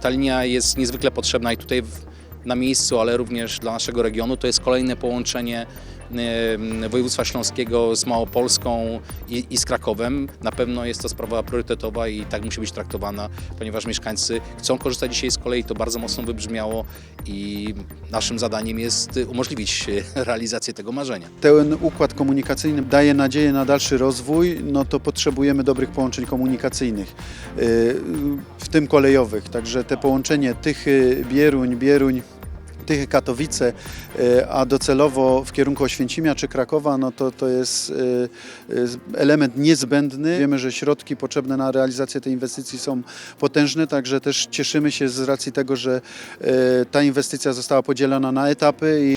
Ta linia jest niezwykle potrzebna i tutaj na miejscu, ale również dla naszego regionu. To jest kolejne połączenie województwa śląskiego z Małopolską i, i z Krakowem. Na pewno jest to sprawa priorytetowa i tak musi być traktowana, ponieważ mieszkańcy chcą korzystać dzisiaj z kolei, to bardzo mocno wybrzmiało i naszym zadaniem jest umożliwić e, realizację tego marzenia. Ten układ komunikacyjny daje nadzieję na dalszy rozwój, no to potrzebujemy dobrych połączeń komunikacyjnych, yy, w tym kolejowych. Także te połączenie Tychy, Bieruń, Bieruń, Tychy, Katowice, yy, a docelowo w kierunku Oświęcimia czy Krakowa, no to to jest yy, yy, element niezbędny. Wiemy, że środki potrzebne na realizację tej inwestycji są potężne, także też cieszymy się z racji tego, że ta inwestycja została podzielona na etapy